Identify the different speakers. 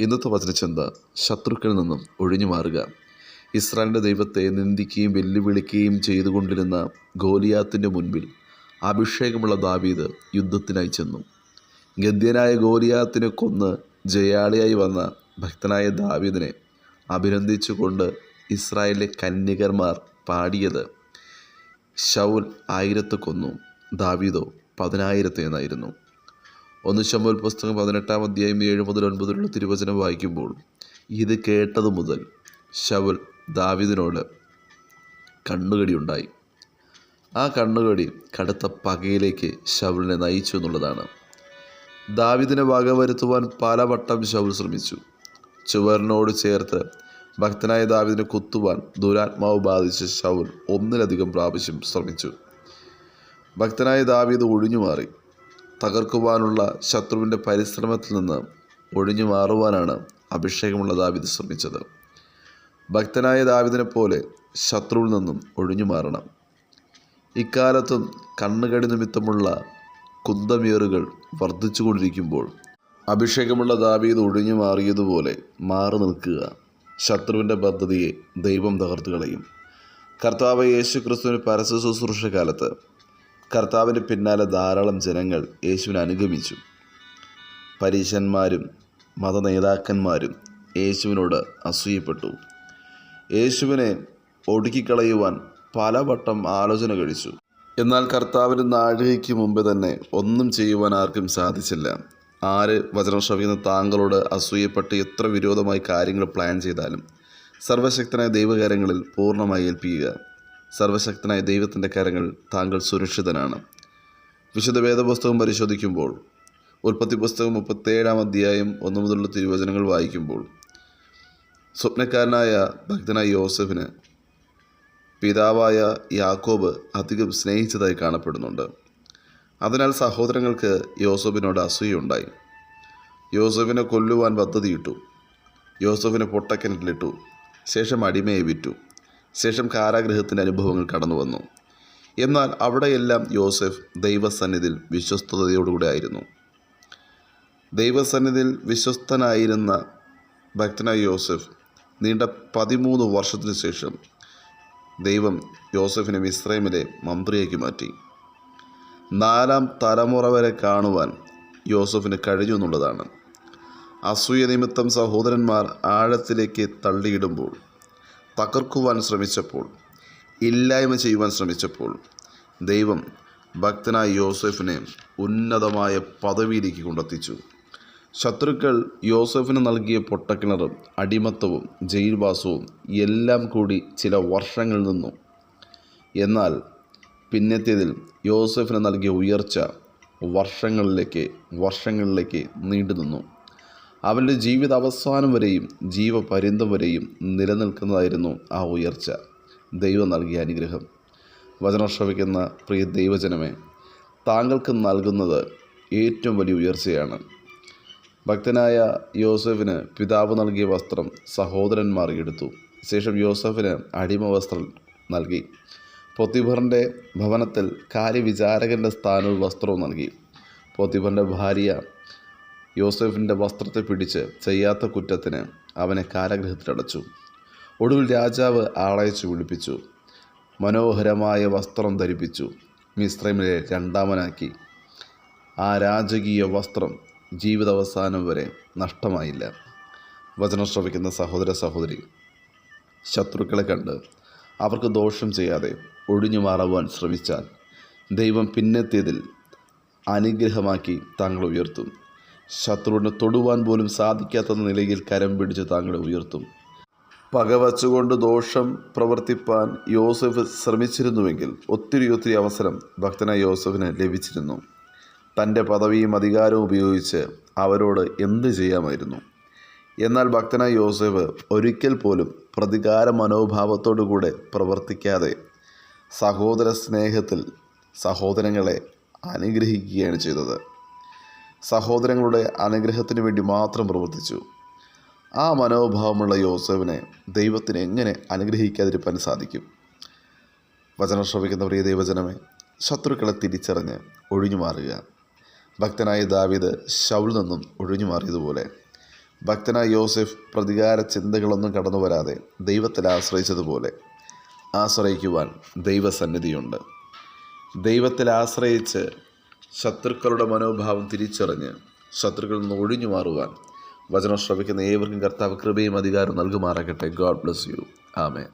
Speaker 1: ഇന്നത്തെ വചനചന്ത ശത്രുക്കളിൽ നിന്നും ഒഴിഞ്ഞു മാറുക. ഇസ്രായേലിന്റെ ദൈവത്തെ നിന്ദിക്കുകയും വെല്ലുവിളിക്കുകയും ചെയ്തുകൊണ്ടിരുന്ന ഗോലിയാത്തിന്റെ മുൻപിൽ അഭിഷേകമുള്ള ദാവീദ് യുദ്ധത്തിനായി ചെന്നു. ഗദ്യനായ ഗോലിയാത്തിനെ കൊന്ന് ജയാളിയായി വന്ന ഭക്തനായ ദാവീദിനെ അഭിനന്ദിച്ചുകൊണ്ട് ഇസ്രായേലിലെ കന്യകന്മാർ പാടിയത് ശൗൽ ആയിരത്തെ കൊന്നു. ദാവീദോ പതിനായിരത്തെ എന്നായിരുന്നു. ഒന്ന് ശമ്പൽ പുസ്തകം പതിനെട്ടാം അധ്യായം ഏഴ് മുതൽ ഒൻപതിലുള്ള തിരുവചനം വായിക്കുമ്പോൾ ഇത് കേട്ടത് മുതൽ ശവൽ ദാവിദിനോട് കണ്ണുകടിയുണ്ടായി ആ കണ്ണുകടി കടുത്ത പകയിലേക്ക് ശവലിനെ നയിച്ചു എന്നുള്ളതാണ്. ദാവിദിനെ വക വരുത്തുവാൻ പലവട്ടം ശവൽ ശ്രമിച്ചു. ചുവറിനോട് ചേർത്ത് ഭക്തനായ ദാവിദിനെ കുത്തുവാൻ ദുരാത്മാവ് ബാധിച്ച ശൗൽ ഒന്നിലധികം പ്രാവശ്യം ശ്രമിച്ചു. ഭക്തനായ ദാവീദ് ഒഴിഞ്ഞുമാറി തകർക്കുവാനുള്ള ശത്രുവിന്റെ പരിശ്രമത്തിൽ നിന്ന് ഒഴിഞ്ഞു മാറുവാനാണ് അഭിഷേകമുള്ള ദാവിദ് ശ്രമിച്ചത്. ഭക്തനായ ദാവിദിനെ പോലെ ശത്രുവിൽ നിന്നും ഒഴിഞ്ഞു മാറണം. ഇക്കാലത്തും കണ്ണുകടി നിമിത്തമുള്ള കുന്തമേറുകൾ വർദ്ധിച്ചുകൊണ്ടിരിക്കുമ്പോൾ അഭിഷേകമുള്ള ദാവീദ് ഒഴിഞ്ഞു മാറിയതുപോലെ മാറി നിൽക്കുക. ശത്രുവിന്റെ പദ്ധതിയെ ദൈവം തകർത്തു കളയും. കർത്താവ് യേശു ക്രിസ്തുവിന്റെ പരസ്യ ശുശ്രൂഷ കാലത്ത് കർത്താവിന്റെ പിന്നാലെ ധാരാളം ജനങ്ങൾ യേശുവിനെ അനുഗമിച്ചു. പരീശന്മാരും മതനേതാക്കന്മാരും യേശുവിനോട് അസൂയപ്പെട്ടു. യേശുവിനെ ഒടുക്കിക്കളയുവാൻ പലവട്ടം ആലോചന കഴിച്ചു. എന്നാൽ കർത്താവിന്റെ നാഴികയ്ക്ക് മുമ്പ് തന്നെ ഒന്നും ചെയ്യുവാൻ ആർക്കും സാധിച്ചില്ല. ആര് വചനം ശ്രമിക്കുന്ന താങ്കളോട് അസൂയപ്പെട്ട് എത്ര വിരോധമായി കാര്യങ്ങൾ പ്ലാൻ ചെയ്താലും സർവശക്തനായ ദൈവകാര്യങ്ങളിൽ പൂർണമായി ഏൽപ്പിക്കുക. സർവശക്തനായ ദൈവത്തിന്റെ കരങ്ങൾ താങ്കൾ സുരക്ഷിതനാണ്. വിശുദ്ധ വേദപുസ്തകം പരിശോധിക്കുമ്പോൾ ഉൽപ്പത്തി പുസ്തകം മുപ്പത്തേഴാം അധ്യായം ഒന്നു മുതലുള്ള തിരുവചനങ്ങൾ വായിക്കുമ്പോൾ സ്വപ്നക്കാരനായ ഭക്തനായ യോസഫിന് പിതാവായ യാക്കോബ് അധികം സ്നേഹിച്ചതായി കാണപ്പെടുന്നുണ്ട്. അതിനാൽ സഹോദരങ്ങൾക്ക് യോസഫിനോട് അസൂയുണ്ടായി. യോസഫിനെ കൊല്ലുവാൻ പദ്ധതിയിട്ടു. യോസഫിനെ പൊട്ടക്കിണറ്റിലിട്ടു. ശേഷം അടിമയെ വിറ്റു. ശേഷം കാരാഗ്രഹത്തിന്റെ അനുഭവങ്ങൾ കടന്നു വന്നു. എന്നാൽ അവിടെയെല്ലാം യോസഫ് ദൈവസന്നിധിയിൽ വിശ്വസ്തതയോടുകൂടെ ആയിരുന്നു. ദൈവസന്നിധിയിൽ വിശ്വസ്തനായിരുന്ന ഭക്തനായ യോസഫ് നീണ്ട പതിമൂന്ന് വർഷത്തിനു ശേഷം ദൈവം യോസഫിനെ മിസ്രൈമിലെ മന്ത്രിയാക്കി മാറ്റി. നാലാം തലമുറ വരെ കാണുവാൻ യോസഫിന് കഴിഞ്ഞു എന്നുള്ളതാണ്. അസൂയ നിമിത്തം സഹോദരന്മാർ ആഴത്തിലേക്ക് തള്ളിയിടുമ്പോൾ തകർക്കുവാൻ ശ്രമിച്ചപ്പോൾ ഇല്ലായ്മ ചെയ്യുവാൻ ശ്രമിച്ചപ്പോൾ ദൈവം ഭക്തനായ യോസഫിനെ ഉന്നതമായ പദവിയിലേക്ക് കൊണ്ടെത്തിച്ചു. ശത്രുക്കൾ യോസഫിന് നൽകിയ പൊട്ടക്കിണറും അടിമത്തവും ജയിൽവാസവും എല്ലാം കൂടി ചില വർഷങ്ങൾ നിന്നു. എന്നാൽ പിന്നത്തേതിൽ യോസഫിന് നൽകിയ ഉയർച്ച വർഷങ്ങളിലേക്ക് വർഷങ്ങളിലേക്ക് നീണ്ടു നിന്നു അവന്റെ ജീവിത അവസാനം വരെയും ജീവപര്യന്തം വരെയും നിലനിൽക്കുന്നതായിരുന്നു ആ ഉയർച്ച. ദൈവം നൽകിയ അനുഗ്രഹം. വചനം ശ്രമിക്കുന്ന പ്രിയ ദൈവജനമേ താങ്കൾക്ക് നൽകുന്നത് ഏറ്റവും വലിയ ഉയർച്ചയാണ്. ഭക്തനായ യോസഫിന് പിതാവ് നൽകിയ വസ്ത്രം സഹോദരന്മാർ എടുത്തു. ശേഷം യോസഫിന് അടിമ വസ്ത്രം നൽകി. പൊത്തിഭറിന്റെ ഭവനത്തിൽ കാര്യവിചാരകന്റെ സ്ഥാനവും വസ്ത്രവും നൽകി. പൊത്തിഭറിന്റെ ഭാര്യ യോസഫിന്റെ വസ്ത്രത്തെ പിടിച്ച് ചെയ്യാത്ത കുറ്റത്തിന് അവനെ കാരാഗ്രഹത്തിലടച്ചു ഒടുവിൽ രാജാവ് ആളയച്ചു വിളിപ്പിച്ചു. മനോഹരമായ വസ്ത്രം ധരിപ്പിച്ചു. മിശ്രമിലെ രണ്ടാമനാക്കി. ആ രാജകീയ വസ്ത്രം ജീവിതാവസാനം വരെ നഷ്ടമായില്ല. വചനം ശ്രവിക്കുന്ന സഹോദര സഹോദരി ശത്രുക്കളെ കണ്ട് അവർക്ക് ദോഷം ചെയ്യാതെ ഒഴിഞ്ഞു മാറുവാൻ ശ്രമിച്ചാൽ ദൈവം പിന്നെത്തിയതിൽ അനുഗ്രഹമാക്കി താങ്കൾ ഉയർത്തും. ശത്രുവിനെ തൊടുവാൻ പോലും സാധിക്കാത്ത നിലയിൽ കരം പിടിച്ച് താങ്കളെ ഉയർത്തും. പകവച്ചുകൊണ്ട് ദോഷം പ്രവർത്തിപ്പാൻ യോസഫ് ശ്രമിച്ചിരുന്നുവെങ്കിൽ ഒത്തിരി ഒത്തിരി അവസരം ഭക്തനായ യോസഫിന് ലഭിച്ചിരുന്നു. തന്റെ പദവിയും അധികാരവും ഉപയോഗിച്ച് അവരോട് എന്ത് ചെയ്യാമായിരുന്നു? എന്നാൽ ഭക്തനായ യോസഫ് ഒരിക്കൽ പോലും പ്രതികാര മനോഭാവത്തോടുകൂടെ പ്രവർത്തിക്കാതെ സഹോദര സ്നേഹത്തിൽ സഹോദരങ്ങളെ അനുഗ്രഹിക്കുകയാണ് ചെയ്തത്. സഹോദരങ്ങളുടെ അനുഗ്രഹത്തിന് വേണ്ടി മാത്രം പ്രവർത്തിച്ചു. ആ മനോഭാവമുള്ള യോസഫിനെ ദൈവത്തിന് എങ്ങനെ അനുഗ്രഹിക്കാതിരിക്കാൻ സാധിക്കും? വചനം ശ്രവിക്കുന്ന പ്രിയ ദൈവജനമേ ശത്രുക്കളെ തിരിച്ചറിഞ്ഞ് ഒഴിഞ്ഞു മാറുക. ഭക്തനായ ദാവിദ് ശൗൽ നിന്നും ഒഴിഞ്ഞു മാറിയതുപോലെ. ഭക്തനായ യോസെഫ് പ്രതികാര ചിന്തകളൊന്നും കടന്നു വരാതെ ദൈവത്തിൽ ആശ്രയിച്ചതുപോലെ ആശ്രയിക്കുവാൻ ദൈവസന്നിധിയുണ്ട്. ദൈവത്തിൽ ആശ്രയിച്ച് ശത്രുക്കളുടെ മനോഭാവം തിരിച്ചറിഞ്ഞ് ശത്രുക്കളിൽ നിന്ന് ഒഴിഞ്ഞു മാറുവാൻ. വചനം ശ്രമിക്കുന്ന ഏവർക്കും കർത്താവ് കൃപയും അധികാരവും നൽകുമാറാകട്ടെ. ഗോഡ് ബ്ലസ് യു ആമേ